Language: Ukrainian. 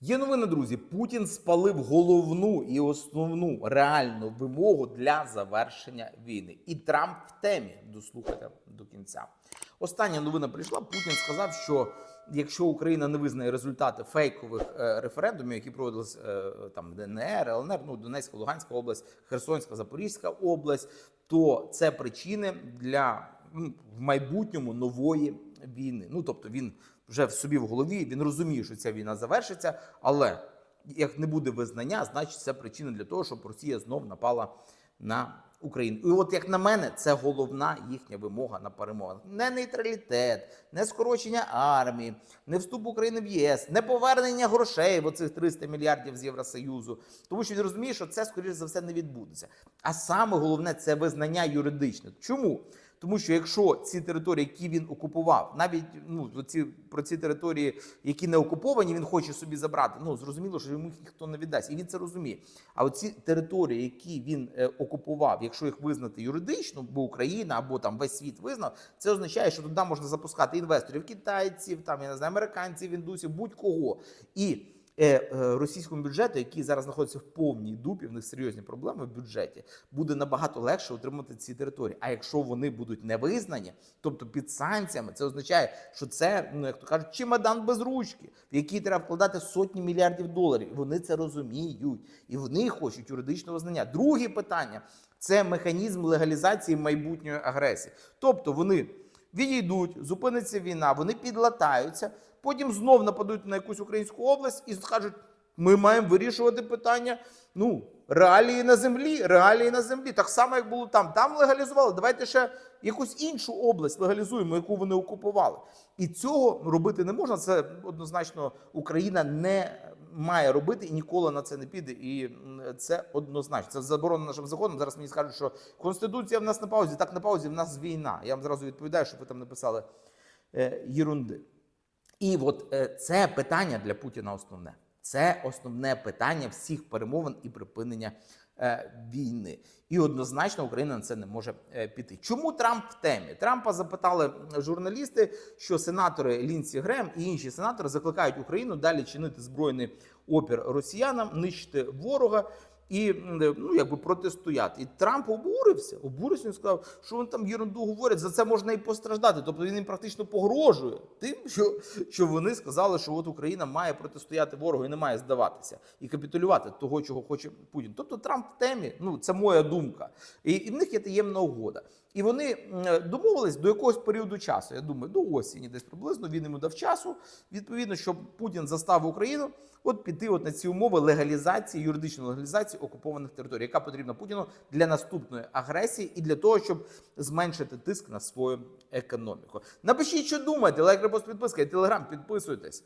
Є новини, друзі. Путін спалив головну і основну реальну вимогу для завершення війни. І Трамп в темі. Дослухайте до кінця. Остання новина прийшла. Путін сказав, що якщо Україна не визнає результати фейкових е, референдумів, які проводились е, там ДНР, ЛНР, ну Донецька, Луганська область, Херсонська, Запорізька область, то це причини для в майбутньому нової війни. Ну тобто він вже в собі в голові, він розуміє, що ця війна завершиться, але як не буде визнання, значить це причина для того, щоб Росія знов напала на Україну. І от як на мене, це головна їхня вимога на перемогу. Не нейтралітет, не скорочення армії, не вступ України в ЄС, не повернення грошей в оцих 300 мільярдів з Євросоюзу. Тому що він розуміє, що це скоріш за все не відбудеться. А саме головне це визнання юридичне. Чому? Тому що якщо ці території, які він окупував, навіть ну ці про ці території, які не окуповані, він хоче собі забрати. Ну зрозуміло, що йому їх ніхто не віддасть, і він це розуміє. А оці території, які він е, окупував, якщо їх визнати юридично, бо Україна або там весь світ визнав, це означає, що туди можна запускати інвесторів, китайців, там я не знаю, американців, індусів, будь-кого і. Е, е, Російському бюджету, який зараз знаходиться в повній дупі, в них серйозні проблеми в бюджеті, буде набагато легше отримати ці території. А якщо вони будуть не визнані, тобто під санкціями, це означає, що це, ну як то кажуть, чемодан без ручки, в який треба вкладати сотні мільярдів доларів. Вони це розуміють, і вони хочуть юридичного визнання. Друге питання це механізм легалізації майбутньої агресії. Тобто вони відійдуть, зупиниться війна, вони підлатаються, потім знов нападуть на якусь українську область і скажуть: ми маємо вирішувати питання. Ну, реалії на землі, реалії на землі. Так само, як було там. Там легалізували. Давайте ще якусь іншу область легалізуємо, яку вони окупували. І цього робити не можна. Це однозначно Україна не має робити і ніколи на це не піде. І це однозначно. Це заборонено нашим законом. Зараз мені скажуть, що конституція в нас на паузі. Так на паузі в нас війна. Я вам зразу відповідаю, щоб ви там не писали е. І от е, це питання для Путіна основне. Це основне питання всіх перемовин і припинення е, війни. І однозначно Україна на це не може е, піти. Чому Трамп в темі? Трампа запитали журналісти, що сенатори Лінсі Грем і інші сенатори закликають Україну далі чинити збройний опір росіянам, нищити ворога. І ну якби протистояти. І Трамп обурився. Обурився. Він сказав, що вони там єрунду говорять. За це можна і постраждати. Тобто він їм практично погрожує тим, що, що вони сказали, що от Україна має протистояти ворогу і не має здаватися і капітулювати того, чого хоче Путін. Тобто Трамп в темі. Ну це моя думка. І, і в них є таємна угода. І вони домовились до якогось періоду часу. Я думаю, до осені, десь приблизно він йому дав часу. Відповідно, щоб Путін застав Україну, от піти от на ці умови легалізації, юридичної легалізації окупованих територій, яка потрібна Путіну для наступної агресії і для того, щоб зменшити тиск на свою економіку. Напишіть, що думаєте, лайк, репост, підписка і телеграм, підписуйтесь.